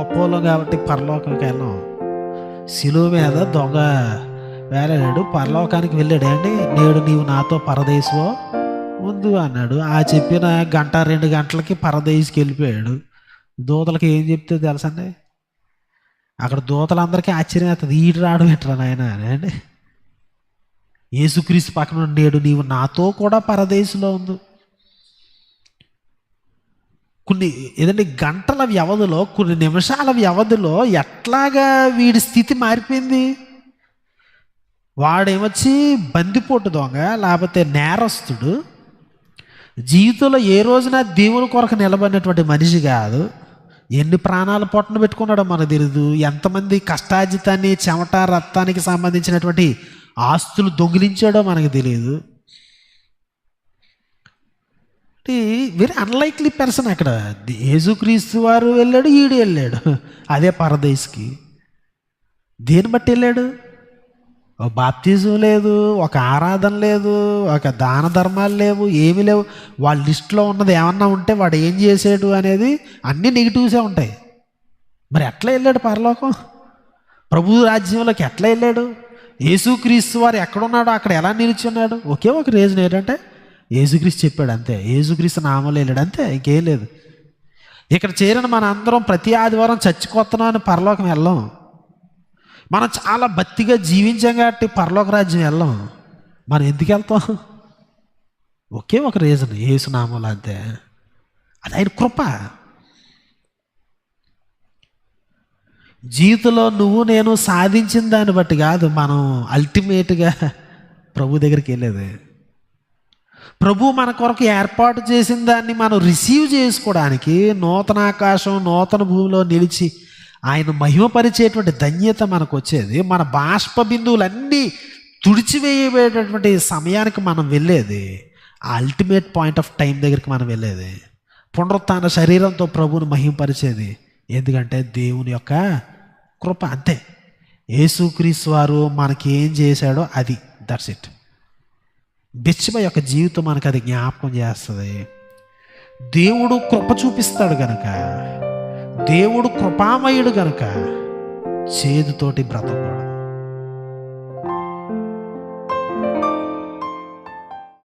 గొప్పవాళ్ళం కాబట్టి పరలోకంకి వెళ్ళాం శిలువ మీద దొంగ వేలాడాడు. పరలోకానికి వెళ్ళాడు. అండి నేడు నీవు నాతో పరదేశవో? ముందు అన్నాడు. ఆ చెప్పిన గంట రెండు గంటలకి పరదేశికి వెళ్ళిపోయాడు. దూతలకి ఏం చెప్తే తెలుసండి? అక్కడ దూతలందరికీ ఆశ్చర్యం అవుతుంది ఈడు రావడం ఎట్రా నాయన? అండి యేసుక్రీస్తు పక్కన నేడు నీవు నాతో కూడా పరదేశంలో ఉంది కొన్ని ఏదంటే గంటల వ్యవధిలో కొన్ని నిమిషాల వ్యవధిలో ఎట్లాగా వీడి స్థితి మారిపోయింది? వాడేమొచ్చి బందిపోటు దొంగ లేకపోతే నేరస్తుడు జీవితంలో ఏ రోజున దేవుని కొరకు నిలబడినటువంటి మనిషి కాదు. ఎన్ని ప్రాణాలు పొట్టను పెట్టుకున్నాడో మనకు తెలియదు ఎంతమంది కష్టాజితాన్ని చెమట రక్తానికి సంబంధించినటువంటి ఆస్తులు దొంగిలించాడో మనకు తెలియదు వెరీ అన్లైక్లీ పర్సన్ అక్కడ. యేసుక్రీస్తు వారు వెళ్ళాడు ఈడు వెళ్ళాడు. అదే పరదేశ్కి దేని బట్టి వెళ్ళాడు? ఒక బాప్తిజం లేదు ఒక ఆరాధన లేదు ఒక దాన ధర్మాలు లేవు ఏమీ లేవు. వాళ్ళ లిస్టులో ఉన్నది ఏమన్నా ఉంటే వాడు ఏం చేసాడు అనేది అన్నీ నెగిటివ్సే ఉంటాయి. మరి ఎట్లా వెళ్ళాడు పరలోకం? ప్రభు రాజ్యంలోకి ఎట్లా వెళ్ళాడు? యేసుక్రీస్తు వారు ఎక్కడున్నాడో అక్కడ ఎలా నిలిచున్నాడు ఒకే ఒక రీజన్ ఏంటంటే యేసుక్రీస్తు చెప్పాడు అంతే. యేసుక్రీస్తు నామంలో వెళ్ళాడు అంతే ఇంకేం లేదు. ఇక్కడ చేరిన మన అందరం ప్రతి ఆదివారం చచ్చిపోతున్నాం అని పరలోకం వెళ్ళాం. మనం చాలా భక్తిగా జీవించాం కాబట్టి పరలోక రాజ్యం వెళ్ళాం. మనం ఎందుకు వెళ్తాం? ఒకే ఒక రీజన్ ఏసునామాలు అంతే. అది ఆయన కృప. జీవితంలో నువ్వు నేను సాధించిన దాన్ని బట్టి కాదు మనం అల్టిమేట్గా ప్రభు దగ్గరికి వెళ్ళేది. ప్రభు మన కొరకు ఏర్పాటు చేసిన దాన్ని మనం రిసీవ్ చేసుకోవడానికి నూతన ఆకాశం నూతన భూమిలో నిలిచి ఆయన మహిమపరిచేటువంటి ధన్యత మనకు వచ్చేది. మన బాష్ప బిందువులన్నీ తుడిచివేయబడేటటువంటి సమయానికి మనం వెళ్ళేది. ఆ అల్టిమేట్ పాయింట్ ఆఫ్ టైం దగ్గరికి మనం వెళ్ళేది. పునరుత్న శరీరంతో ప్రభువుని మహిమపరిచేది. ఎందుకంటే దేవుని యొక్క కృప అంతే. యేసుక్రీస్ వారు మనకి ఏం చేశాడో అది. దట్స్ ఇట్ బిచ్చమ యొక్క జీవితం మనకు అది జ్ఞాపకం చేస్తుంది. దేవుడు కృప చూపిస్తాడు గనక దేవుడు కృపామయుడు గనక చేదుతోటి బ్రతకు